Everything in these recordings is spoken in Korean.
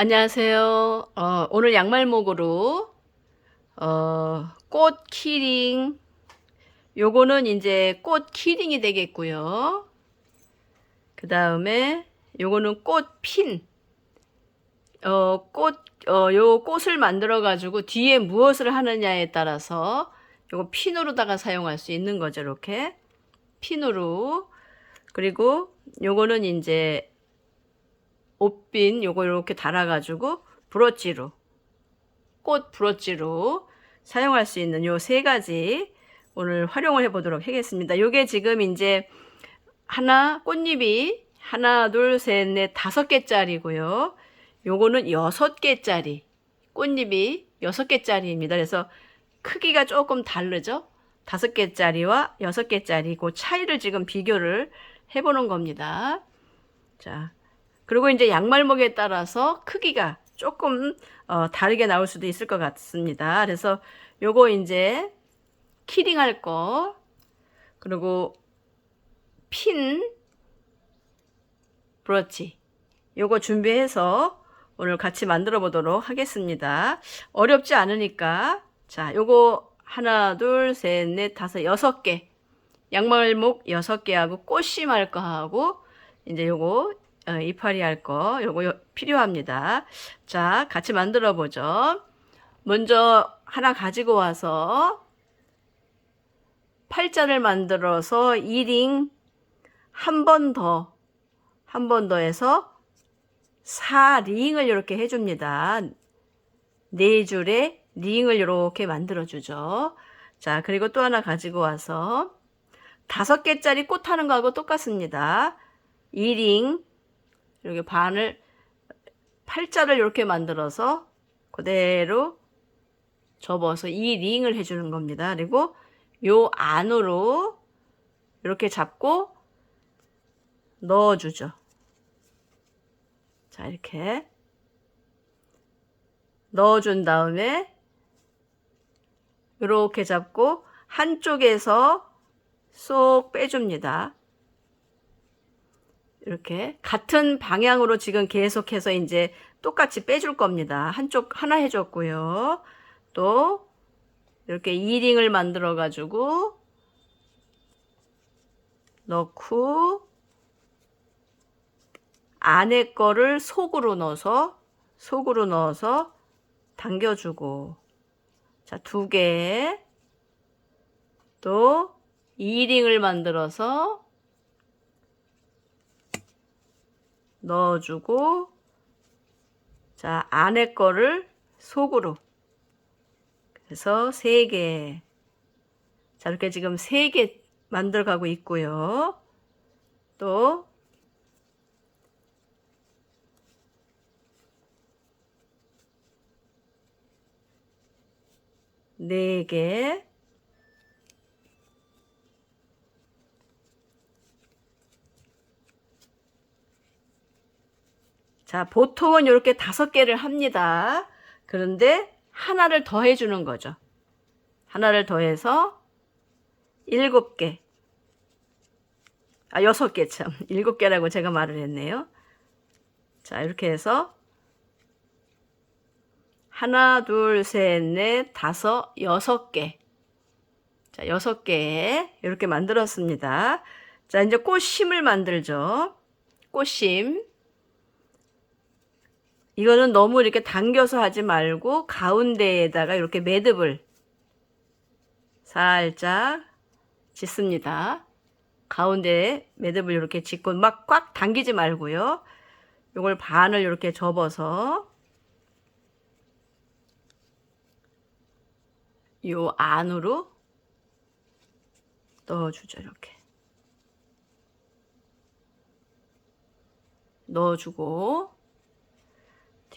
안녕하세요. 어, 오늘 양말목으로 어, 꽃 키링 요거는 이제 꽃 키링이 되겠고요. 그 다음에 요거는 꽃핀 어, 꽃, 어, 요 꽃을 만들어 가지고 뒤에 무엇을 하느냐에 따라서 요거 핀으로다가 사용할 수 있는 거죠. 이렇게 핀으로 그리고 요거는 이제 옷빈 요거 이렇게 달아가지고 브로치로 꽃 브로치로 사용할 수 있는 요 세 가지 오늘 활용을 해보도록 하겠습니다. 요게 지금 이제 하나 꽃잎이 하나 둘 셋 넷 다섯 개짜리고요. 요거는 여섯 개짜리 꽃잎이 여섯 개짜리입니다. 그래서 크기가 조금 다르죠. 다섯 개짜리와 여섯 개짜리 그 차이를 지금 비교를 해보는 겁니다. 자, 그리고 이제 양말목에 따라서 크기가 조금 어, 다르게 나올 수도 있을 것 같습니다. 그래서 요거 이제 키링 할 거, 그리고 핀, 브러치, 요거 준비해서 오늘 같이 만들어 보도록 하겠습니다. 어렵지 않으니까, 자, 요거 하나, 둘, 셋, 넷, 다섯, 여섯 개. 양말목 여섯 개 하고 꽃심 할 거 하고, 이제 요거 어, 이파리 할 거 요거 요- 필요합니다. 자, 같이 만들어 보죠. 먼저 하나 가지고 와서 팔자를 만들어서 2링 한 번 더, 한 번 더 해서 4링을 이렇게 해줍니다. 네 줄에 링을 이렇게 만들어 주죠. 자, 그리고 또 하나 가지고 와서 다섯 개짜리 꽃 하는 거하고 똑같습니다. 2링 이렇게 반을 팔자를 이렇게 만들어서 그대로 접어서 이 링을 해주는 겁니다. 그리고 요 안으로 이렇게 잡고 넣어주죠. 자 이렇게 넣어준 다음에 이렇게 잡고 한쪽에서 쏙 빼줍니다. 이렇게 같은 방향으로 지금 계속해서 이제 똑같이 빼줄 겁니다. 한쪽 하나 해줬고요. 또 이렇게 2링을 만들어 가지고 넣고 안에 거를 속으로 넣어서 속으로 넣어서 당겨주고 자 두 개 또 2링을 만들어서 넣어주고 자 안에 거를 속으로 그래서 세 개. 자 이렇게 지금 세개 만들어 가고 있고요. 또 네 개. 자, 보통은 이렇게 다섯 개를 합니다. 그런데 하나를 더 해 주는 거죠. 하나를 더해서 일곱 개. 아, 여섯 개 참. 일곱 개라고 제가 말을 했네요. 자, 이렇게 해서 하나, 둘, 셋, 넷, 다섯, 여섯 개. 자, 여섯 개. 이렇게 만들었습니다. 자, 이제 꽃심을 만들죠. 꽃심. 이거는 너무 이렇게 당겨서 하지 말고 가운데에다가 이렇게 매듭을 살짝 짓습니다. 가운데에 매듭을 이렇게 짓고 막 꽉 당기지 말고요. 이걸 반을 이렇게 접어서 요 안으로 넣어주죠. 이렇게 넣어주고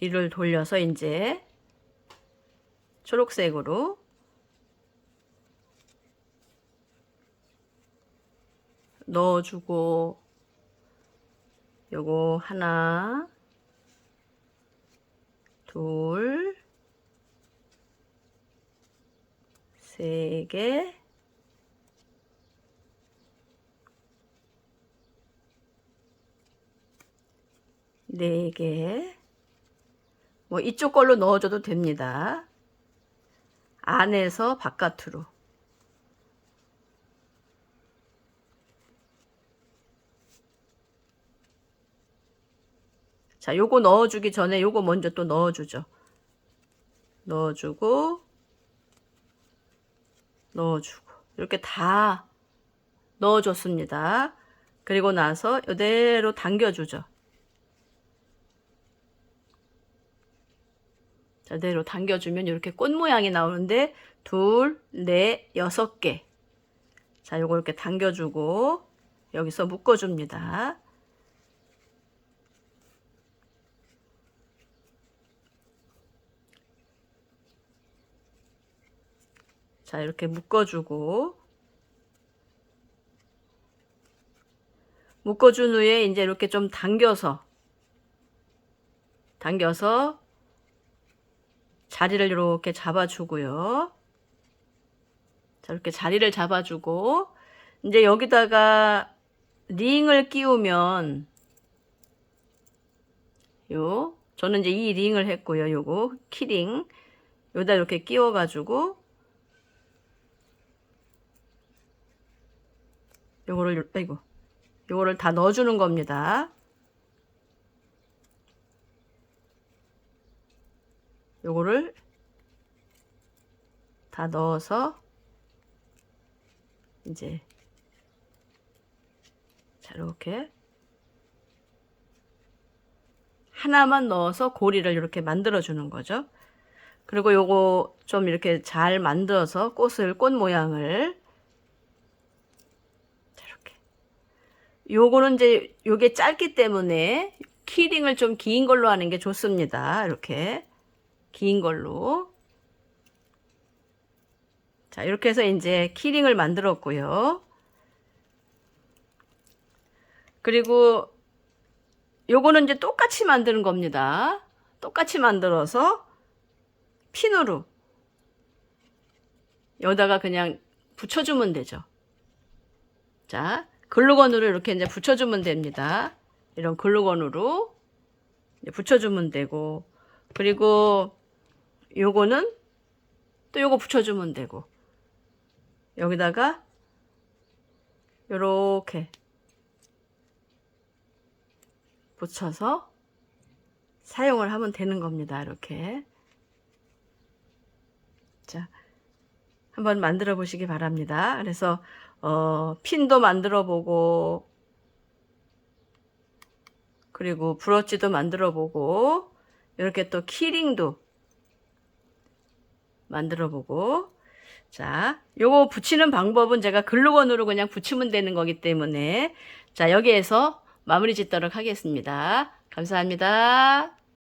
뒤를 돌려서 이제 초록색으로 넣어주고 요거 하나 둘 세 개, 네 개, 뭐 이쪽 걸로 넣어줘도 됩니다. 안에서 바깥으로. 자, 요거 넣어주기 전에 요거 먼저 또 넣어주죠. 넣어주고, 넣어주고. 이렇게 다 넣어줬습니다. 그리고 나서 이대로 당겨주죠. 자, 이대로 당겨주면 이렇게 꽃 모양이 나오는데 둘, 넷, 여섯 개. 자, 요거 이렇게 당겨주고 여기서 묶어줍니다. 자, 이렇게 묶어주고 묶어준 후에 이제 이렇게 좀 당겨서 당겨서 자리를 이렇게 잡아주고요. 자, 이렇게 자리를 잡아주고 이제 여기다가 링을 끼우면 요 저는 이제 이 링을 했고요. 요거 키링 요다 이렇게 끼워 가지고 요거를 아이고 요거를 다 넣어 주는 겁니다. 요거를 다 넣어서 이제 자 이렇게 하나만 넣어서 고리를 이렇게 만들어 주는 거죠. 그리고 요거 좀 이렇게 잘 만들어서 꽃을 꽃 모양을 자, 이렇게 요거는 이제 요게 짧기 때문에 키링을 좀 긴 걸로 하는 게 좋습니다. 이렇게 긴 걸로 자 이렇게 해서 이제 키링을 만들었고요. 그리고 요거는 이제 똑같이 만드는 겁니다. 똑같이 만들어서 핀으로 여기다가 그냥 붙여주면 되죠. 자, 글루건으로 이렇게 이제 붙여주면 됩니다. 이런 글루건으로 붙여주면 되고, 그리고 요거는 또 요거 붙여주면 되고, 여기다가 요렇게 붙여서 사용을 하면 되는 겁니다. 이렇게. 자, 한번 만들어 보시기 바랍니다. 그래서, 어, 핀도 만들어 보고, 그리고 브러치도 만들어 보고, 이렇게 또 키링도 만들어 보고, 자, 요거 붙이는 방법은 제가 글루건으로 그냥 붙이면 되는 거기 때문에, 자, 여기에서 마무리 짓도록 하겠습니다. 감사합니다.